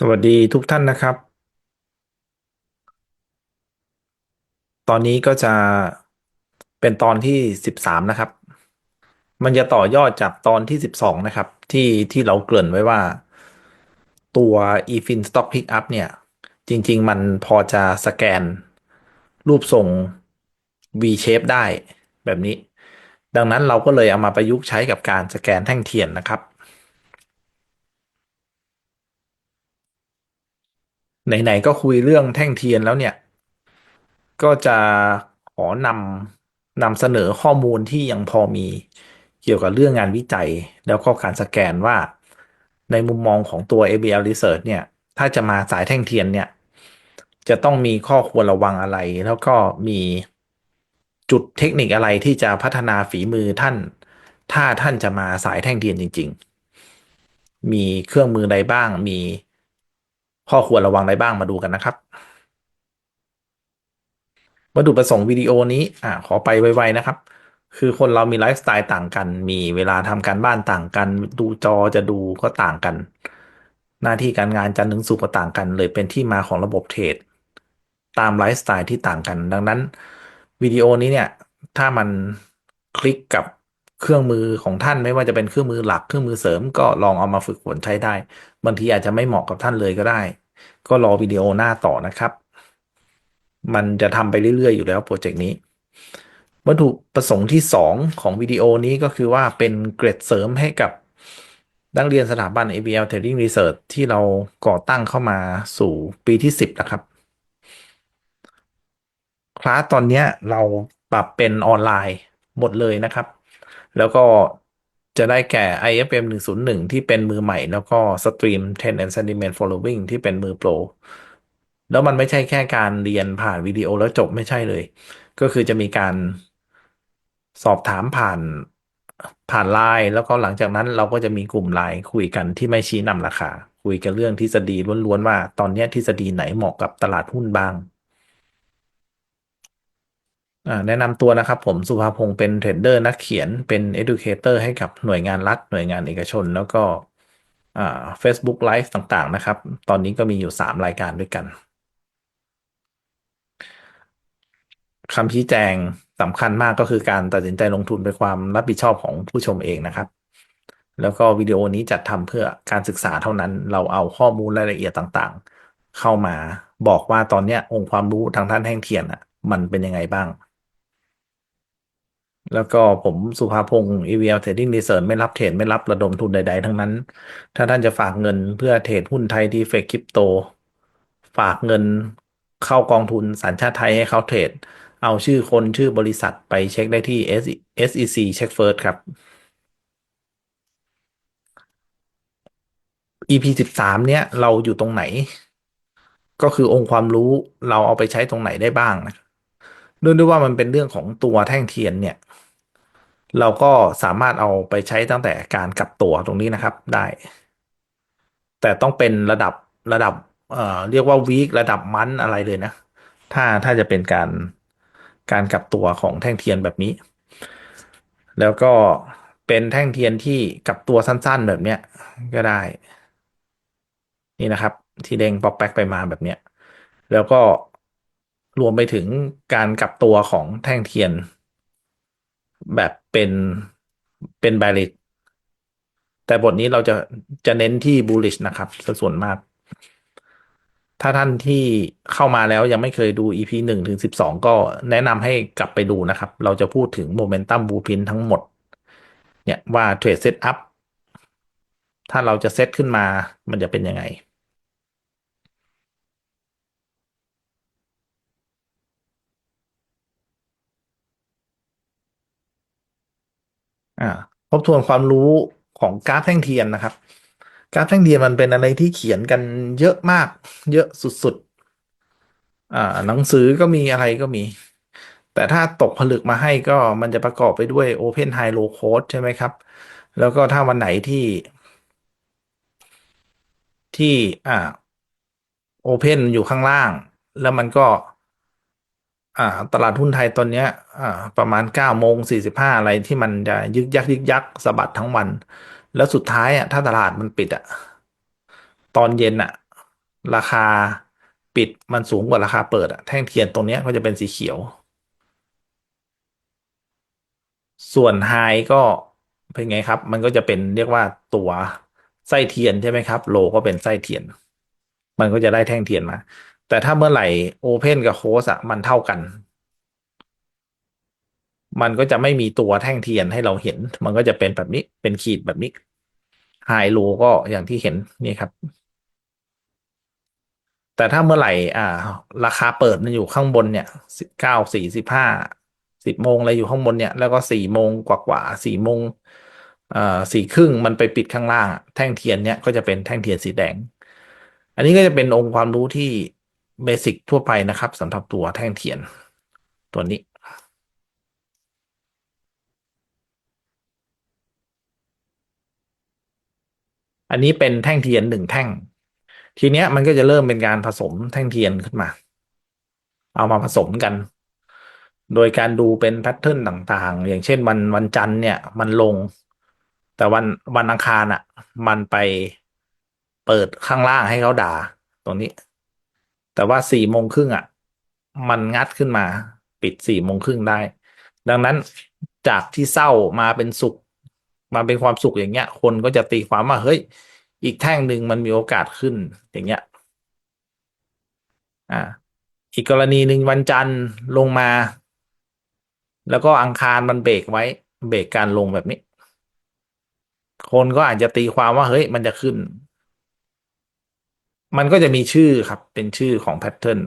สวัสดีทุกท่านนะครับ ตอนนี้ก็จะเป็นตอนที่สิบสามนะครับ มันจะต่อยอดจากตอนที่สิบสองนะครับ ที่ที่เราเกริ่นไว้ว่าตัว eFin Stock Pickup เนี่ย จริง ๆ มันพอจะสแกนรูปทรง V shape ได้แบบนี้ ดังนั้นเราก็เลยเอามาประยุกต์ใช้กับการสแกนแท่งเทียนนะครับ ไหนๆก็คุยเรื่องแท่งเทียนแล้วเนี่ย ก็จะขอนำนำเสนอข้อมูลที่ยังพอมีเกี่ยวกับเรื่องงานวิจัย แล้วก็การสแกนว่า ในมุมมองของตัว ABL Research เนี่ย ถ้าจะมาสายแท่งเทียนเนี่ย จะต้องมีข้อควรระวังอะไร แล้วก็มีจุดเทคนิคอะไรที่จะพัฒนาฝีมือท่าน ถ้าท่านจะมาสายแท่งเทียนจริง ๆ มีเครื่องมือใดบ้างมี ข้อควรระวังใดบ้างมาดูกันนะครับ วัตถุประสงค์วิดีโอนี้อ่าขอไปไวๆนะครับ คือคนเรามีไลฟ์สไตล์ต่างกัน มีเวลาทำการบ้านต่างกัน ดูจอจะดูก็ต่างกัน หน้าที่การงานจันทร์ถึงศุกร์ก็ต่างกัน เลยเป็นที่มาของระบบเทรดตามไลฟ์สไตล์ที่ต่างกัน ดังนั้นวิดีโอนี้เนี่ย ถ้ามันคลิกกับ เครื่องมือของท่านไม่ว่าจะเป็นเครื่องมือหลักเครื่องมือเสริม ก็ลองเอามาฝึกฝนใช้ได้ บางทีอาจจะไม่เหมาะกับท่านเลยก็ได้ ก็รอวิดีโอหน้าต่อนะครับ มันจะทำไปเรื่อย ๆ อยู่แล้วโปรเจกต์นี้ วัตถุประสงค์ที่ 2 ของวิดีโอนี้ก็คือว่าเป็นเกรดเสริมให้กับนักเรียนสถาบัน ABL Trading Research ที่เราก่อตั้งเข้ามาสู่ปีที่ 10 นะครับ คลาสตอนนี้เราปรับเป็นออนไลน์หมดเลยนะครับ แล้วก็จะได้แก่ IFM 101 ที่เป็นมือใหม่ แล้วก็ Stream 10 and Sentiment Following ที่เป็นมือโปร แล้วมันไม่ใช่แค่การเรียนผ่านวิดีโอแล้วจบไม่ใช่เลย ก็คือจะมีการสอบถามผ่านผ่านไลน์แล้วก็หลังจากนั้นเราก็จะมีกลุ่มไลน์คุยกันที่ไม่ชี้นำราคา คุยกันเรื่องทฤษฎีล้วนๆว่า ตอนนี้ทฤษฎีไหนเหมาะกับตลาดหุ้นบ้าง แนะนำตัวนะครับ ผมสุภาพงศ์เป็นเทรดเดอร์นักเขียนเป็น educator ให้กับหน่วยงานรัฐ หน่วยงานเอกชน แล้วก็อ่า Facebook Live ต่างๆ นะครับ ตอนนี้ก็มีอยู่ 3 รายการด้วยกันคำชี้แจงสำคัญมากก็คือการตัดสินใจลงทุนเป็นความรับผิดชอบของผู้ชมเองนะครับ แล้วก็วิดีโอนี้จัดทำเพื่อการศึกษาเท่านั้น เราเอาข้อมูลรายละเอียดต่างๆ เข้ามาบอกว่าตอนนี้องค์ความรู้ทางด้านแท่งเทียนอะ มันเป็นยังไงบ้าง แล้วก็ผมสุภาพงศ์ EVL Trading Research ไม่รับเทรดไม่รับระดมทุนใด ๆ ทั้งนั้น ถ้าท่านจะฝากเงินเพื่อเทรดหุ้นไทยดีเฟกคริปโต ฝากเงินเข้ากองทุนสัญชาติไทยให้เขาเทรด เอาชื่อคนชื่อบริษัทไปเช็คได้ที่ SEC Check First ครับ EP สิบสามเนี้ยเราอยู่ตรงไหน ก็คือองค์ความรู้เราเอาไปใช้ตรงไหนได้บ้างนะเนื่องด้วยว่ามันเป็นเรื่องของตัวแท่งเทียนเนี่ย เราก็สามารถเอาไปใช้ตั้งแต่การกลับตัวตรงนี้นะครับได้ แต่ต้องเป็นระดับระดับเอ่อเรียกว่าวีคระดับมันอะไรเลยนะ ถ้าถ้าจะเป็นการการกลับตัวของแท่งเทียนแบบนี้ แล้วก็เป็นแท่งเทียนที่กลับตัวสั้นๆแบบเนี้ยก็ได้ นี่นะครับ ที่เด้งปอกแป๊กไปมาแบบเนี้ยแล้วก็รวมไปถึงการกลับตัวของแท่งเทียน แบบเป็นเป็น bearish แต่บทนี้เราจะจะเน้นที่ bullish นะครับส่วนมาก ถ้าท่านที่เข้ามาแล้วยังไม่เคยดู EP หนึ่งถึงสิบสองก็แนะนำให้กลับไปดูนะครับ เราจะพูดถึง Momentum Blueprint ทั้งหมด เนี่ยว่าเทรดเซตอัพถ้าเราจะเซตขึ้นมามันจะเป็นยังไง อ่าทบทวนความรู้ของกราฟแท่งเทียนนะครับ กราฟแท่งเทียนมันเป็นอะไรที่เขียนกันเยอะมาก เยอะสุดๆอ่าหนังสือก็มีอะไรก็มี แต่ถ้าตกผลึกมาให้ก็มันจะประกอบไปด้วย Open High Low Code ใช่ไหมครับ แล้วก็ถ้าวันไหนที่ ที่อ่า Open อยู่ข้างล่าง แล้วมันก็ อ่าตลาดหุ้นไทยตอนเนี้ยอ่าประมาณเก้าโมงสี่สิบห้าอะไรที่มันจะยึกยักยึกยักสะบัดทั้งวัน แล้วสุดท้ายอะถ้าตลาดมันปิดอะตอนเย็นอะ ราคาปิดมันสูงกว่าราคาเปิดอะแท่งเทียนตรงเนี้ยก็จะเป็นสีเขียว ส่วนไฮก็เป็นไงครับ มันก็จะเป็นเรียกว่าตัวไส้เทียนใช่ไหมครับ โลก็เป็นไส้เทียน มันก็จะได้แท่งเทียนมา แต่ถ้าเมื่อไหร่โอเพนกับโคสอะมันเท่ากัน มันก็จะไม่มีตัวแท่งเทียนให้เราเห็น มันก็จะเป็นแบบนี้เป็นขีดแบบนี้ไฮโลก็อย่างที่เห็นนี่ครับ แต่ถ้าเมื่อไหร่ อ่า ราคาเปิดมันอยู่ข้างบนเนี่ยสิบเก้าสี่สิบห้าสิบโมงอะไรอยู่ข้างบนเนี่ย แล้วก็สี่โมงกว่ากว่าสี่โมงเอ่อสี่ครึ่งมันไปปิดข้างล่าง แท่งเทียนเนี่ยก็จะเป็นแท่งเทียนสีแดง อันนี้ก็จะเป็นองค์ความรู้ที่ เบสิกทั่วไปนะครับสำหรับตัวแท่งเทียนตัวนี้ อันนี้เป็นแท่งเทียนหนึ่งแท่ง ทีเนี้ยมันก็จะเริ่มเป็นการผสมแท่งเทียนขึ้นมา เอามาผสมกัน โดยการดูเป็นแพทเทิร์นต่างๆ อย่างเช่นวันวันจันทร์เนี่ยมันลง แต่วันวันอังคารอะ มันไปเปิดข้างล่างให้เขาด่าตรงนี้ แต่ว่าสี่โมงครึ่งอะ มันงัดขึ้นมา ปิดสี่โมงครึ่งได้ ดังนั้นจากที่เศร้ามาเป็นสุข มาเป็นความสุขอย่างเงี้ย คนก็จะตีความว่าเฮ้ย อีกแท่งหนึ่งมันมีโอกาสขึ้นอย่างเงี้ย อ่า อีกกรณีหนึ่งวันจันทร์ลงมา แล้วก็อังคารมันเบรกไว้ เบรกการลงแบบนี้ คนก็อาจจะตีความว่าเฮ้ยมันจะขึ้น มันก็จะมีชื่อครับ เป็นชื่อของแพทเทิร์น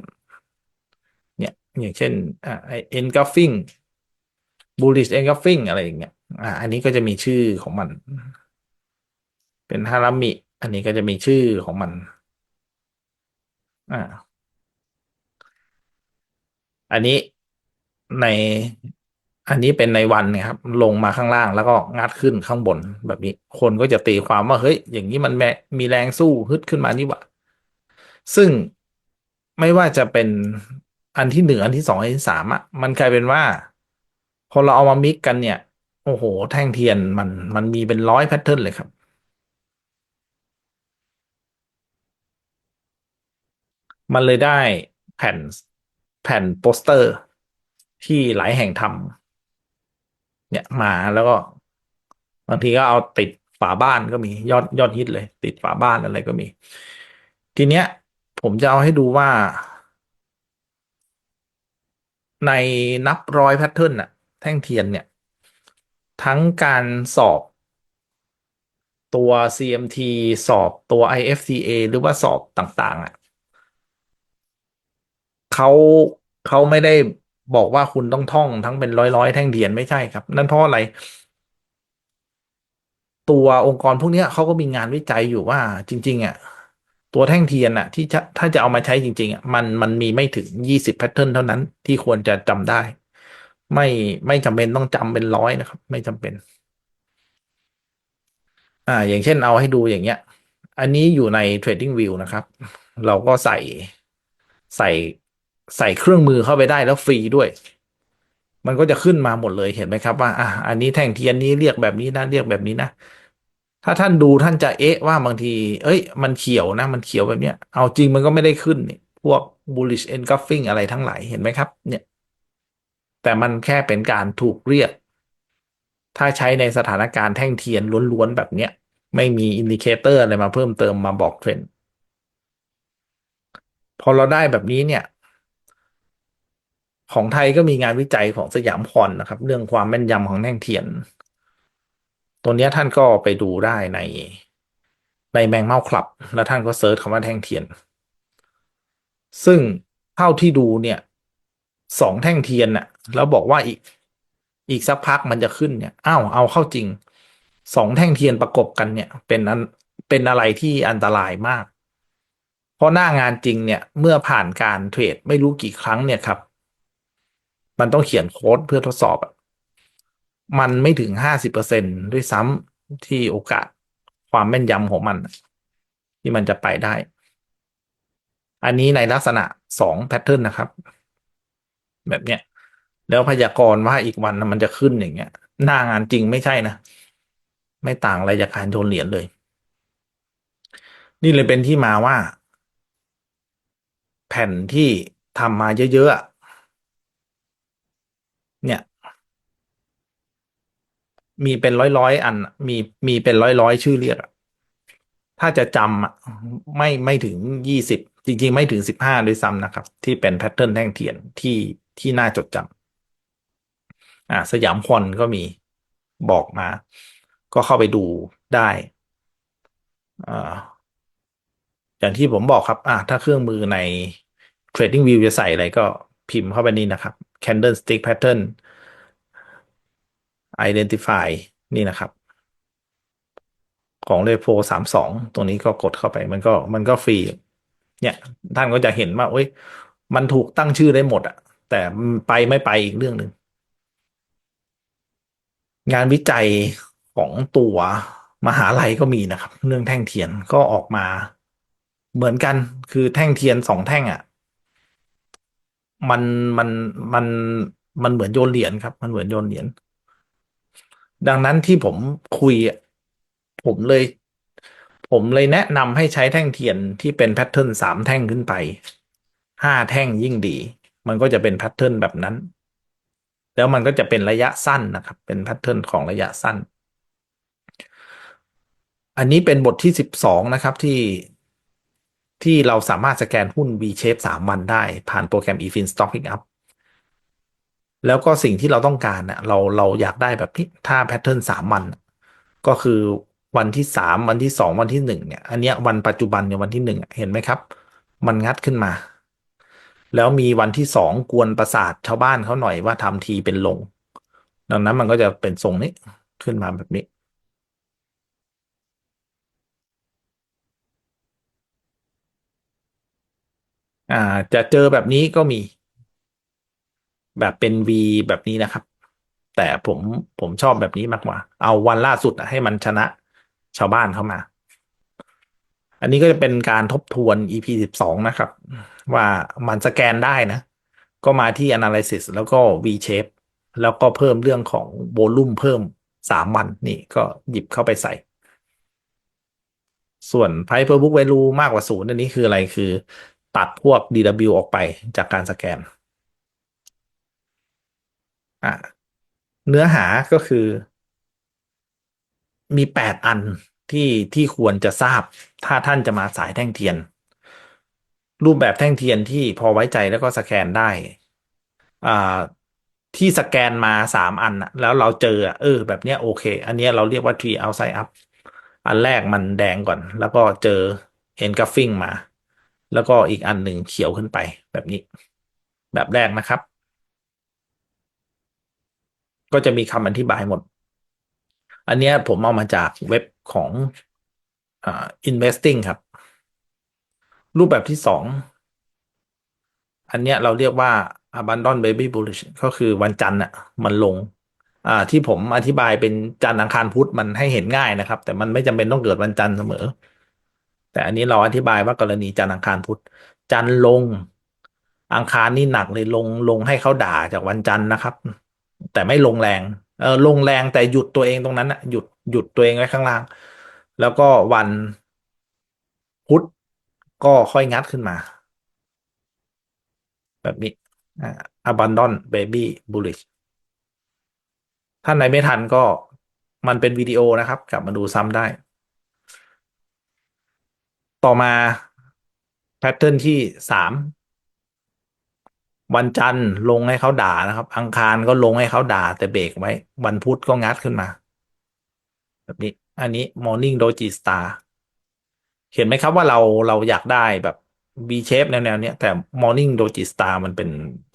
เนี่ย อย่างเช่นอ่า engulfing bullish engulfing อะไรอย่างเงี้ยอ่าอันนี้ก็จะมีชื่อของมัน เป็นฮารามิ อันนี้ก็จะมีชื่อของมัน อ่า อันนี้ในอันนี้เป็นในวันนี่ยครับ ลงมาข้างล่างแล้วก็งัดขึ้นข้างบนแบบนี้ คนก็จะตีความว่า เฮ้ย อย่างนี้มันแมมีแรงสู้ฮึดขึ้นมานี่หว่า ซึ่งไม่ว่าจะเป็นอันที่หนึ่งอันที่สองอันที่สามอะมันกลายเป็นว่า พอเราเอามามิกกันเนี่ย โอ้โห แท่งเทียนมันมันมีเป็นร้อยแพทเทิร์นเลยครับมันเลยได้แผ่นแผ่นโปสเตอร์ที่หลายแห่งทำเนี่ยมาแล้วก็ บางทีก็เอาติดฝาบ้านก็มียอดยอดฮิตเลย ติดฝาบ้านอะไรก็มี ทีเนี้ย ผมจะเอาให้ดูว่า ในนับร้อยแพทเทิร์นอะแท่งเทียนเนี่ย ทั้งการสอบตัว CMT สอบตัว IFTA หรือว่าสอบต่างๆอะเขาเขาไม่ได้บอกว่าคุณต้องท่องทั้งเป็นร้อยร้อยแท่งเทียนไม่ใช่ครับ นั่นเพราะอะไร ตัวองค์กรพวกนี้เขาก็มีงานวิจัยอยู่ว่าจริง ๆอะ ตัวแท่งเทียนอะที่จะถ้าจะเอามาใช้จริงๆอะมันมันมีไม่ถึงยี่สิบแพทเทิร์นเท่านั้นที่ควรจะจำได้ ไม่ไม่จำเป็นต้องจำเป็นร้อยนะครับ ไม่จำเป็น อ่า อย่างเช่นเอาให้ดูอย่างเงี้ย อันนี้อยู่ใน Trading View นะครับ เราก็ใส่ใส่ใส่เครื่องมือเข้าไปได้แล้วฟรีด้วย มันก็จะขึ้นมาหมดเลยเห็นไหมครับว่า อะอันนี้แท่งเทียนนี้เรียกแบบนี้นะเรียกแบบนี้นะ ถ้าท่านดูท่านจะเอ๊ะว่าบางที เอ้ย มันเขียวนะ มันเขียวแบบเนี้ย เอาจริงมันก็ไม่ได้ขึ้นนี่พวก bullish engulfing อะไรทั้งหลายเห็นไหมครับ เนี่ย แต่มันแค่เป็นการถูกเรียก ถ้าใช้ในสถานการณ์แท่งเทียนล้วนๆแบบเนี้ย ไม่มีอินดิเคเตอร์อะไรมาเพิ่มเติมมาบอกเทรนด์พอเราได้แบบนี้เนี่ย ของไทยก็มีงานวิจัยของสยามพรนะครับ เรื่องความแม่นยำของแท่งเทียน ตัวนี้ท่านก็ไปดูได้ในในแมงเม่าคลับ แล้วท่านก็เซิร์ชคำว่าแท่งเทียน ซึ่งเท่าที่ดูเนี่ยสองแท่งเทียนน่ะ แล้วบอกว่าอีกอีกสักพักมันจะขึ้นเนี่ยอ้าวเอาเข้าจริงสองแท่งเทียนประกบกันเนี่ย เป็นอันเป็นอะไรที่อันตรายมาก เพราะหน้างานจริงเนี่ย เมื่อผ่านการเทรดไม่รู้กี่ครั้งเนี่ยครับ มันต้องเขียนโค้ดเพื่อทดสอบอะ มันไม่ถึงห้าสิบเปอร์เซ็นด้วยซ้ำที่โอกาสความแม่นยำของมัน ที่มันจะไปได้ อันนี้ในลักษณะสองแพทเทิร์นนะครับ แบบเนี้ย แล้วพยากรณ์ว่าอีกวันมันจะขึ้นอย่างเงี้ย หน้างานจริงไม่ใช่นะ ไม่ต่างอะไรจากการโดนเหรียญเลย นี่เลยเป็นที่มาว่า แผ่นที่ทำมาเยอะๆอะเนี่ย มีเป็นร้อยร้อยอัน มีมีเป็นร้อยร้อยชื่อเรียกถ้าจะจำอะไม่ไม่ถึงยี่สิบจริง ๆ ไม่ถึงสิบห้าด้วยซ้ำนะครับ ที่เป็นแพทเทิร์นแท่งเทียนที่ที่น่าจดจำอ่าสยามคอนก็มีบอกมา ก็เข้าไปดูได้อ่าอย่างที่ผมบอกครับ อ่าถ้าเครื่องมือใน TradingView จะใส่อะไรก็พิมพ์เข้าไปนี่นะครับ Candlestick Pattern Identify นี่นะครับ ของ Repo สามสองตรงนี้ก็กดเข้าไปมันก็มันก็ฟรี เนี่ย ท่านก็จะเห็นว่าเอ้ย มันถูกตั้งชื่อได้หมดอะแต่ไปไม่ไปอีกเรื่องหนึ่ง งานวิจัยของตัวมหาลัยก็มีนะครับ เรื่องแท่งเทียนก็ออกมาเหมือนกันคือแท่งเทียนสองแท่งอะ มันมันมันมันเหมือนโยนเหรียญครับ มันเหมือนโยนเหรียญ ดังนั้นที่ผมคุยผมเลย ผมเลยแนะนำให้ใช้แท่งเทียนที่เป็นแพทเทิร์นสามแท่งขึ้นไปห้าแท่งยิ่งดี มันก็จะเป็นแพทเทิร์นแบบนั้น แล้วมันก็จะเป็นระยะสั้นนะครับ เป็นแพทเทิร์นของระยะสั้น อันนี้เป็นบทที่สิบสองนะครับที่ที่เราสามารถสแกนหุ้น V shape สามวันได้ผ่านโปรแกรม eFin Stock Pickup แล้วก็สิ่งที่เราต้องการเน่ะเราเราอยากได้แบบนี้ถ้าแพทเทิร์นสามวัน ก็คือวันที่สามวันที่สองวันที่หนึ่งเนี่ย อันเนี้ยวันปัจจุบันเนี่ยวันที่หนึ่งเห็นไหมครับ มันงัดขึ้นมา แล้วมีวันที่สองกวนประสาทชาวบ้านเขาหน่อยว่าทำทีเป็นลง ดังนั้นมันก็จะเป็นทรงนี้ขึ้นมาแบบนี้อ่าจะเจอแบบนี้ก็มี แบบเป็น V แบบนี้นะครับ แต่ผมผมชอบแบบนี้มากกว่า เอาวันล่าสุดให้มันชนะชาวบ้านเข้ามา อันนี้ก็จะเป็นการทบทวน EP สิบสองนะครับ ว่ามันสแกนได้นะ ก็มาที่ analysis แล้วก็ V shape แล้วก็เพิ่มเรื่องของโวลูมเพิ่มสามวันนี่ก็หยิบเข้าไปใส่ ส่วน price per book value มากกว่าศูนย์อันนี้คืออะไรคือ ตัดพวก DW ออกไปจากการสแกน อะเนื้อหาก็คือ มีแปดอันที่ที่ควรจะทราบ ถ้าท่านจะมาสายแท่งเทียน รูปแบบแท่งเทียนที่พอไว้ใจแล้วก็สแกนได้ อ่าที่สแกนมาสามอันแล้วเราเจอเออ แบบเนี้ยโอเค อันเนี้ยเราเรียกว่า tree outside up อันแรกมันแดงก่อน แล้วก็เจอ engulfing มา แล้วก็อีกอันหนึ่งเขียวขึ้นไปแบบนี้ แบบแรกนะครับ ก็จะมีคำอธิบายหมด อันนี้ผมเอามาจากเว็บของอ่า investing ครับ รูปแบบที่สอง อันเนี้ยเราเรียกว่า abandon baby bullish ก็คือวันจันทร์อะมันลง อ่า ที่ผมอธิบายเป็นจันทร์อังคารพุธมันให้เห็นง่ายนะครับ แต่มันไม่จำเป็นต้องเกิดวันจันทร์เสมอ แต่อันนี้เราอธิบายว่ากรณีจันทร์อังคารพุธจันทร์ลงอังคารนี่หนักเลยลงลงให้เขาด่าจากวันจันทร์นะครับ แต่ไม่ลงแรงเออลงแรงแต่หยุดตัวเองตรงนั้นอะหยุดหยุดตัวเองไว้ข้างล่าง แล้วก็วันพุธก็ค่อยงัดขึ้นมา แบบนี้อ่า abandon baby bullish ท่านไหนไม่ทันก็มันเป็นวิดีโอนะครับ กลับมาดูซ้ำได้ ต่อมาแพทเทิร์นที่สาม วันจันทร์ลงให้เขาด่านะครับ อังคารก็ลงให้เขาด่าแต่เบรกไว้ วันพุธก็งัดขึ้นมา แบบนี้ อันนี้ morning doji star เห็นไหมครับว่าเราเราอยากได้แบบ V shape แนวแนวเนี้ยแต่ morning doji star มันเป็น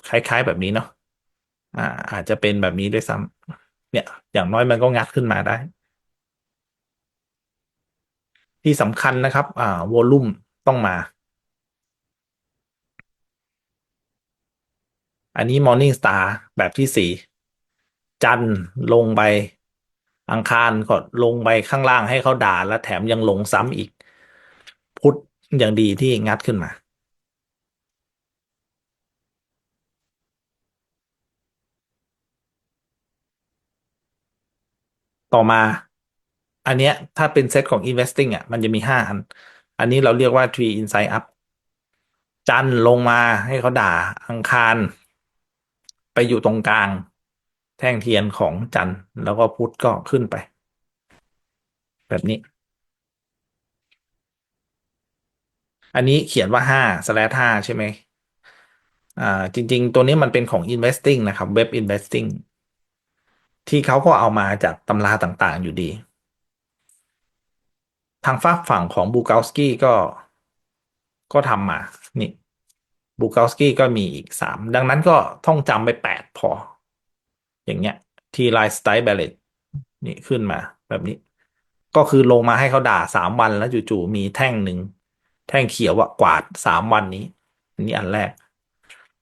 คล้าย ๆ แบบนี้เนาะอ่า อาจจะเป็นแบบนี้ด้วยซ้ำเนี่ย อย่างน้อยมันก็งัดขึ้นมาได้ ที่สำคัญนะครับ อ่าวอลลุ่มต้องมา อันนี้ Morning Star แบบที่สี่จันลงไปอังคารก็ลงไปข้างล่างให้เขาด่าแล้วแถมยังลงซ้ำอีก พุทธอย่างดีที่งัดขึ้นมา ต่อมา อันเนี้ยถ้าเป็นเซตของ investing อะมันจะมีห้าอัน อันนี้เราเรียกว่า tree inside up จันลงมาให้เขาด่าอังคาร ไปอยู่ตรงกลาง แท่งเทียนของจันทร์แล้วก็พุธก็ขึ้นไป แบบนี้ อันนี้เขียนว่าห้า slash ห้าใช่ไหมอ่าจริง ๆ ตัวนี้มันเป็นของ investing นะครับ web investing ที่เขาก็เอามาจากตำราต่างๆอยู่ดี ทางฝากฝั่งของบูกลสกี้ก็ก็ทำมา นี่ บูกลสกี้ก็มีอีกสามดังนั้นก็ท่องจำไปแปดพอ อย่างเงี้ย ทีไลสไตล์เบลเลตนี่ขึ้นมาแบบนี้ ก็คือลงมาให้เขาด่าสามวันแล้วจู่ๆมีแท่งหนึ่ง แท่งเขียวว่ากวาดสามวันนี้ อันนี้อันแรก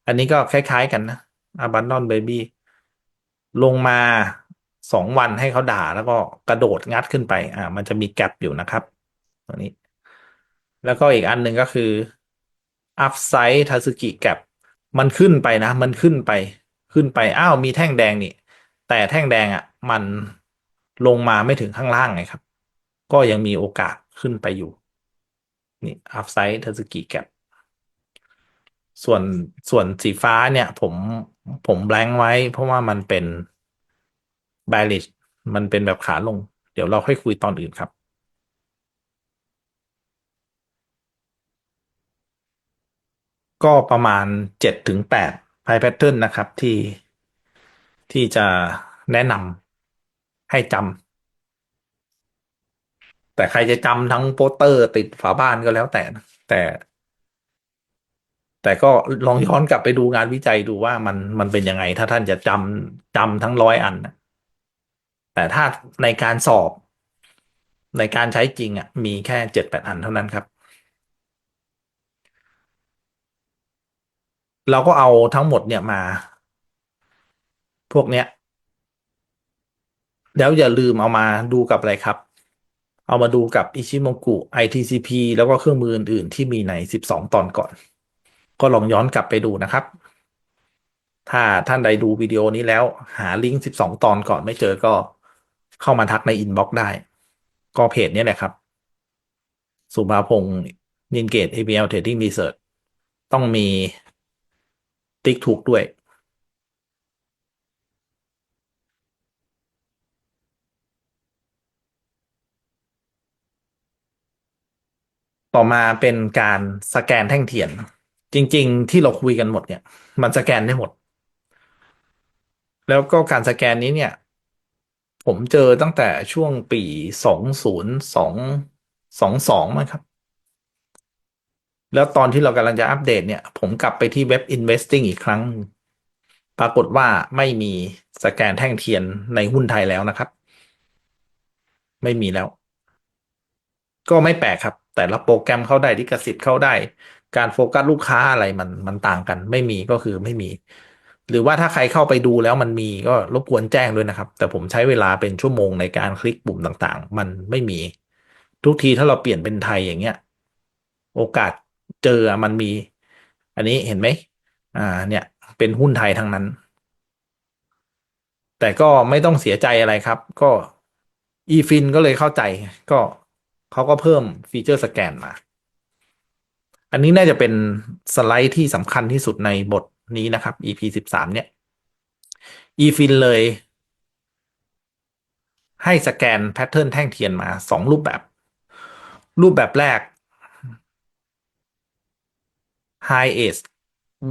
อันนี้ก็คล้าย ๆ กันนะ Abandon Baby ลงมาสองวันให้เขาด่าแล้วก็กระโดดงัดขึ้นไป อ่า มันจะมีแกลบอยู่นะครับตัวนี้ แล้วก็อีกอันหนึ่งก็คือ Upside Tatsuki Gap มันขึ้นไปนะ มันขึ้นไป ขึ้นไป อ้าว มีแท่งแดงนี่ แต่แท่งแดงอะ มันลงมาไม่ถึงข้างล่างไงครับ ก็ยังมีโอกาสขึ้นไปอยู่ นี่ Upside Tatsuki Gap ส่วนส่วนสีฟ้าเนี่ย ผมผมแบงค์ไว้ เพราะว่ามันเป็น bearish มันเป็นแบบขาลง เดี๋ยวเราค่อยคุยตอนอื่นครับ ก็ประมาณเจ็ดถึงแปดไพ่แพทเทิร์นนะครับที่ที่จะแนะนำให้จำแต่ใครจะจำทั้งโปสเตอร์ติดฝาบ้านก็แล้วแต่แต่ แต่ก็ลองย้อนกลับไปดูงานวิจัยดูว่ามันมันเป็นยังไง ถ้าท่านจะจำจำทั้งร้อยอันนะแต่ถ้าในการสอบในการใช้จริงอะมีแค่เจ็ดแปดอันเท่านั้นครับ เราก็เอาทั้งหมดเนี่ยมา พวกเนี้ย แล้วอย่าลืมเอามาดูกับอะไรครับ เอามาดูกับอิชิโมกุ ITCP แล้วก็เครื่องมืออื่น ๆ ที่มีใน 12 ตอนก่อน ก็ลองย้อนกลับไปดูนะครับ ถ้าท่านใดดูวิดีโอนี้แล้ว หาลิงก์ 12 ตอนก่อนไม่เจอก็เข้ามาทักในอินบ็อกซ์ได้ ก็เพจนี้แหละครับ สุภาพงศ์นินเกต ABL Trading Research ต้องมี ติ๊กถูกด้วยต่อมาเป็นการสแกนแท่งเทียน จริง ๆ ที่เราคุยกันหมดเนี่ย มันสแกนได้หมด แล้วก็การสแกนนี้เนี่ย ผมเจอตั้งแต่ช่วงปีสองศูนย์สองสองสองมั้งครับ แล้วตอนที่เรากำลังจะอัปเดตเนี่ย ผมกลับไปที่เว็บ Investing อีกครั้ง ปรากฏว่าไม่มีสแกนแท่งเทียนในหุ้นไทยแล้วนะครับ ไม่มีแล้ว ก็ไม่แปลกครับ แต่ละโปรแกรมเข้าได้ลิขสิทธิ์เข้าได้ การโฟกัสลูกค้าอะไรมันมันต่างกัน ไม่มีก็คือไม่มี หรือว่าถ้าใครเข้าไปดูแล้วมันมีก็รบกวนแจ้งด้วยนะครับ แต่ผมใช้เวลาเป็นชั่วโมงในการคลิกปุ่มต่างๆ มันไม่มี ทุกทีถ้าเราเปลี่ยนเป็นไทยอย่างเงี้ยโอกาส เจอมันมี อันนี้เห็นไหมอ่า เนี่ย เป็นหุ้นไทยทั้งนั้น แต่ก็ไม่ต้องเสียใจอะไรครับ ก็อีฟินก็เลยเข้าใจ ก็เขาก็เพิ่มฟีเจอร์สแกนมา อันนี้น่าจะเป็นสไลด์ที่สำคัญที่สุดในบทนี้นะครับ EP สิบสามเนี่ย eFin เลยให้สแกนแพทเทิร์นแท่งเทียนมาสองรูปแบบ รูปแบบแรก High Edge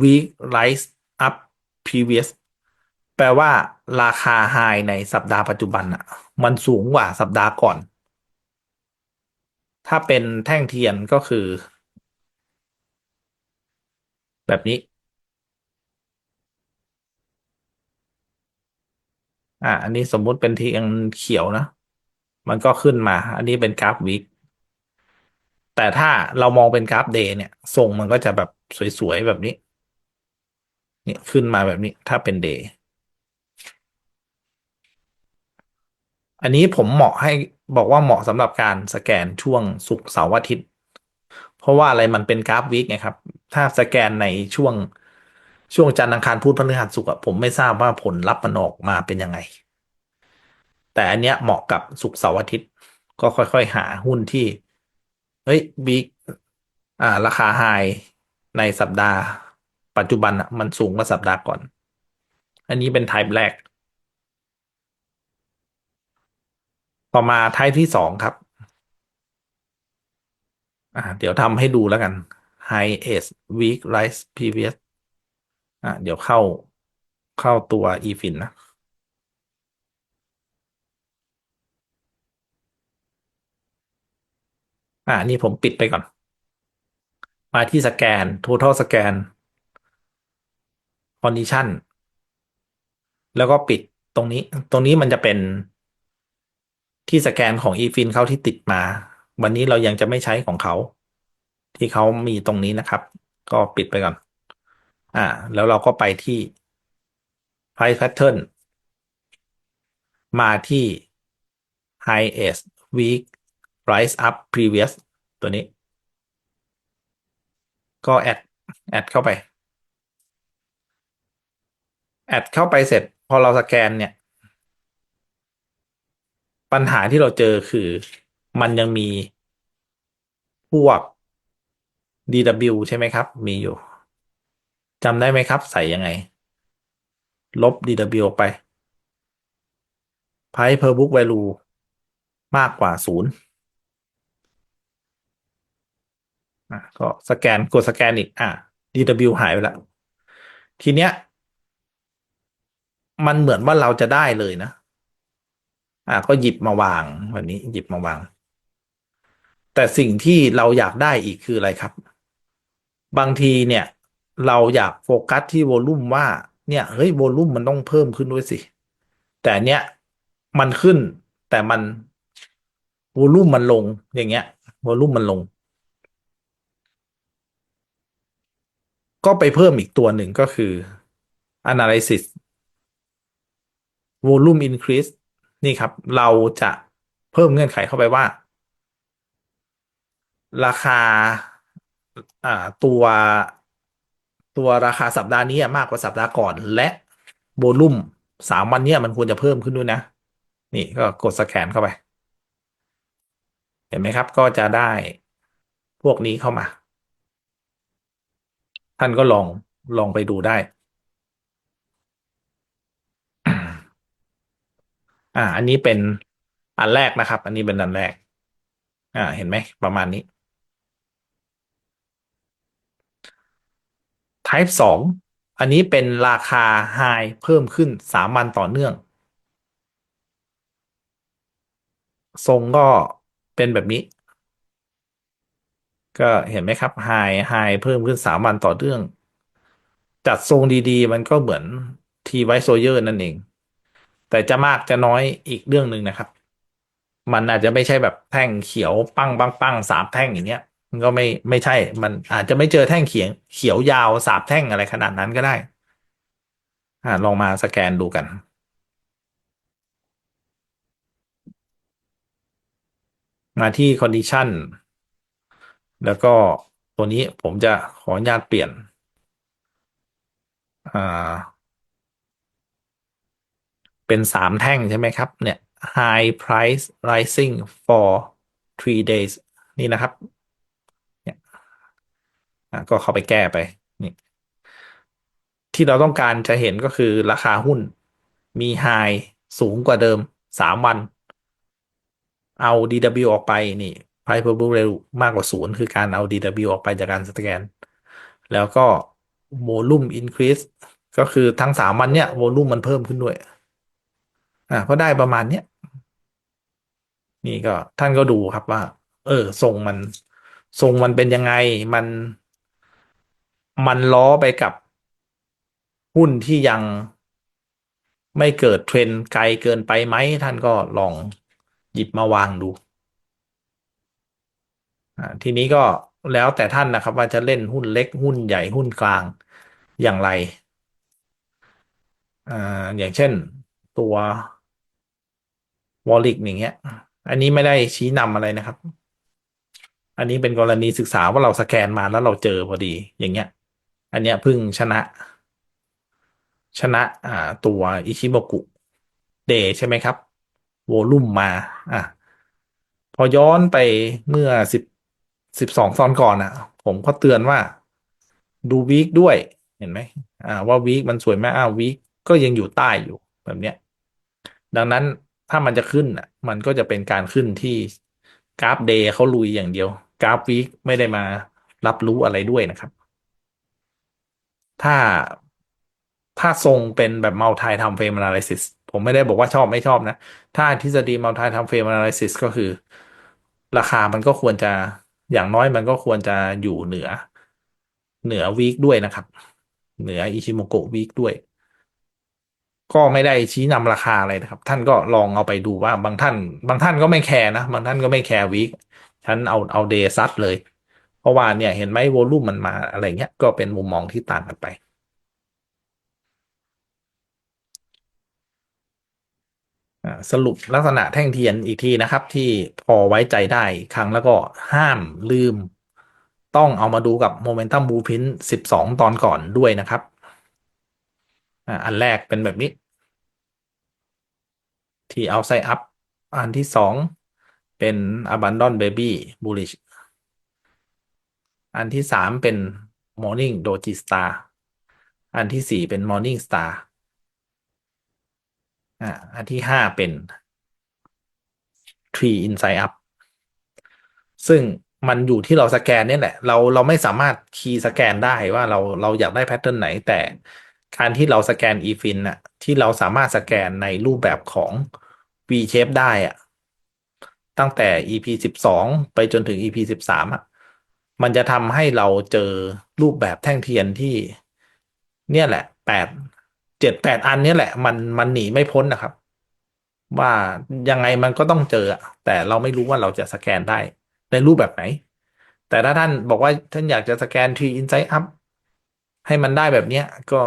Week Rise Up Previous แปลว่าราคา High ในสัปดาห์ปัจจุบันอะมันสูงกว่าสัปดาห์ก่อน ถ้าเป็นแท่งเทียนก็คือ แบบนี้ อ่าอันนี้สมมุติเป็นเทียนเขียวนะ มันก็ขึ้นมา อันนี้เป็นกราฟวิกแต่ถ้าเรามองเป็นกราฟเดย์เนี่ยทรงมันก็จะแบบ สวย ๆ แบบนี้ เนี่ยขึ้นมาแบบนี้ถ้าเป็นเดย์อันนี้ผมเหมาะให้บอกว่าเหมาะสำหรับการสแกนช่วงศุกร์เสาร์อาทิตย์ เพราะว่าอะไรมันเป็นกราฟวิกไงครับ ถ้าสแกนในช่วงช่วงจันทร์อังคารพุธพฤหัสศุกร์อะผมไม่ทราบว่าผลลัพธ์มันออกมาเป็นยังไง แต่อันเนี้ยเหมาะกับศุกร์เสาร์อาทิตย์ ก็ค่อยๆ หาหุ้นที่ เฮ้ยบิ๊กอ่า ราคาไฮ ในสัปดาห์ ปัจจุบันอะมันสูงกว่าสัปดาห์ก่อน อันนี้เป็นไทป์แรก ต่อมาไทป์ที่สองครับ อ่า เดี๋ยวทำให้ดูแล้วกัน High Edge Weak Rise Previous อ่าเดี๋ยวเข้าเข้าตัว eFin นะอ่านี่ผมปิดไปก่อน มาที่สแกน total scan condition แล้วก็ปิดตรงนี้ ตรงนี้มันจะเป็นที่สแกนของ eFin เขาที่ติดมา วันนี้เรายังจะไม่ใช้ของเขา ที่เขามีตรงนี้นะครับ ก็ปิดไปก่อน อ่า แล้วเราก็ไปที่ price pattern มาที่ high edge week price up previous ตัวนี้ ก็แอดแอดเข้าไป แอดเข้าไปเสร็จ พอเราสแกนเนี่ย ปัญหาที่เราเจอคือมันยังมีพวก DW ใช่ไหมครับ มีอยู่จำได้ไหมครับ ใส่ยังไง ลบ DW ออกไป Price per book value มากกว่าศูนย์ อะก็สแกนกดสแกนอีก อะ DW หายไปแล้วทีเนี้ย มันเหมือนว่าเราจะได้เลยนะ อะก็หยิบมาวางแบบนี้ หยิบมาวาง แต่สิ่งที่เราอยากได้อีกคืออะไรครับ บางทีเนี่ย เราอยากโฟกัสที่โวลูมว่า เนี่ยเฮ้ยโวลูมมันต้องเพิ่มขึ้นด้วยสิ แต่เนี้ยมันขึ้นแต่มันโวลูมมันลงอย่างเงี้ยวอลูมมันลง ก็ไปเพิ่มอีกตัวหนึ่งก็คือ analysis volume increase นี่ครับ เราจะเพิ่มเงื่อนไขเข้าไปว่า ราคาตัวตัวราคาสัปดาห์นี้มากกว่าสัปดาห์ก่อน และโวลุ่มสามวันนี้มันควรจะเพิ่มขึ้นด้วยนะ นี่ก็กดสแกนเข้าไป เห็นไหมครับก็จะได้พวกนี้เข้ามา ท่านก็ลองลองไปดูได้ อ่า อันนี้เป็นอันแรกนะครับ อันนี้เป็นอันแรก อ่า เห็นไหมประมาณนี้ Type สองอันนี้เป็นราคา High เพิ่มขึ้นสามวันต่อเนื่อง ทรงก็เป็นแบบนี้ ก็เห็นไหมครับ High High เพิ่มขึ้นสามวันต่อเนื่อง จัดทรงดีๆ มันก็เหมือนทีไวโซเยอร์นั่นเอง แต่จะมากจะน้อยอีกเรื่องหนึ่งนะครับ มันอาจจะไม่ใช่แบบแท่งเขียวปั้งปังปังสามแท่งอย่างเงี้ย มันก็ไม่ไม่ใช่ มันอาจจะไม่เจอแท่งเขียงเขียวยาวสามแท่งอะไรขนาดนั้นก็ได้ อ่าลองมาสแกนดูกันมาที่ condition แล้วก็ตัวนี้ผมจะขออนุญาตเปลี่ยน อ่า เป็นสามแท่งใช่ไหมครับ เนี่ย high price rising for three days นี่นะครับ เนี่ยก็เข้าไปแก้ไป นี่ ที่เราต้องการจะเห็นก็คือราคาหุ้นมี high สูงกว่าเดิมสามวัน เอา DW ออกไปนี่ price per book value มากกว่าศูนย์คือการเอา DW ออกไปจากการสแกน แล้วก็ volume increase ก็คือทั้งสามวันเนี่ย volume มันเพิ่มขึ้นด้วย อ่าก็ได้ประมาณเนี้ย นี่ก็ท่านก็ดูครับว่า เออทรงมันทรงมันเป็นยังไงมัน มันล้อไปกับหุ้นที่ยังไม่เกิดเทรนไกลเกินไปไหมท่านก็ลองหยิบมาวางดู ทีนี้ก็แล้วแต่ท่านนะครับ ว่าจะเล่นหุ้นเล็กหุ้นใหญ่หุ้นกลางอย่างไรอ่าอย่างเช่นตัววอลิกอย่างเงี้ย อันนี้ไม่ได้ชี้นำอะไรนะครับ อันนี้เป็นกรณีศึกษาว่าเราสแกนมาแล้วเราเจอพอดี อย่างเงี้ย อันเนี้ยพิ่งชนะ ชนะอ่าตัวอิชิโมกุเดใช่ไหมครับ โวลุ่มมา อะ พอย้อนไปเมื่อสิบ สิบสองตอนก่อนอะ ผมก็เตือนว่าดูวีคด้วยเห็นไหมอ่า ว่าวีคมันสวยไหมอ้าววีคก็ยังอยู่ใต้อยู่แบบเนี้ย ดังนั้นถ้ามันจะขึ้นอะ มันก็จะเป็นการขึ้นที่กราฟเดย์เขาลุยอย่างเดียว กราฟวีคไม่ได้มารับรู้อะไรด้วยนะครับ ถ้าถ้าทรงเป็นแบบ multi time frame analysis ผมไม่ได้บอกว่าชอบไม่ชอบนะ ถ้าทฤษฎี multi time frame analysis ก็คือ ราคามันก็ควรจะ อย่างน้อยมันก็ควรจะอยู่เหนือ เหนือวีคด้วยนะครับ เหนืออิชิโมโกะวีคด้วย ก็ไม่ได้ชี้นำราคาอะไรนะครับ ท่านก็ลองเอาไปดูว่าบางท่าน บางท่านก็ไม่แคร์นะ บางท่านก็ไม่แคร์วีคฉันเอาเอาเดซัดเลย เพราะว่าเนี่ยเห็นไหมโวลูมมันมาอะไรเงี้ยก็เป็นมุมมองที่ต่างกันไป อ่า สรุปลักษณะแท่งเทียนอีกทีนะครับ ที่พอไว้ใจได้ครั้งแล้วก็ห้ามลืม ต้องเอามาดูกับโมเมนตัมบูพินสิบสองตอนก่อนด้วยนะครับอันแรกเป็นแบบนี้ ที่เอาไซอัพอันที่สองเป็น Abandon Baby Bullish อันที่สามเป็น Morning Doji Star อันที่สี่เป็น Morning Star อ่าอันที่ห้าเป็น Tree Inside Up ซึ่งมันอยู่ที่เราสแกนเนี่ยแหละ เราเราไม่สามารถคีย์สแกนได้ว่าเราเราอยากได้แพทเทิร์นไหน แต่การที่เราสแกน eFin น่ะ ที่เราสามารถสแกนในรูปแบบของ V shape ได้อะตั้งแต่ EP สิบสองไปจนถึง EP สิบสามอะมันจะทำให้เราเจอรูปแบบแท่งเทียนที่ เนี่ยแหละแปด เจ็ดแปดอันนี้แหละ มันมันหนีไม่พ้นนะครับ ว่ายังไงมันก็ต้องเจอ แต่เราไม่รู้ว่าเราจะสแกนได้ในรูปแบบไหน แต่ถ้าท่านบอกว่าท่านอยากจะสแกน Tree Insight Up ให้มันได้แบบเนี้ยก็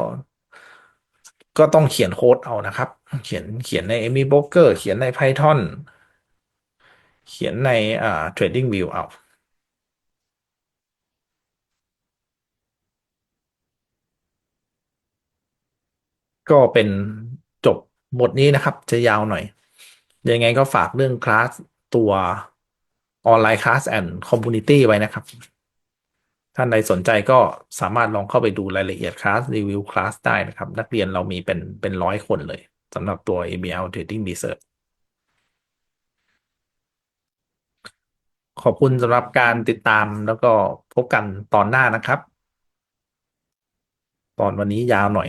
ก็ต้องเขียนโค้ดเอานะครับ เขียนเขียนใน Amy Broker เขียนใน Python เขียนในอ่า Trading View เอา ก็เป็นจบบทนี้นะครับ จะยาวหน่อย ยังไงก็ฝากเรื่องคลาสตัวออนไลน์คลาสแอนด์คอมมูนิตี้ไว้นะครับ ท่านใดสนใจก็สามารถลองเข้าไปดูรายละเอียดคลาสรีวิวคลาสได้นะครับ นักเรียนเรามีเป็นเป็นร้อยคนเลยสำหรับตัว ABL Trading Research ขอบคุณสำหรับการติดตามแล้วก็พบกันตอนหน้านะครับ ตอนวันนี้ยาวหน่อย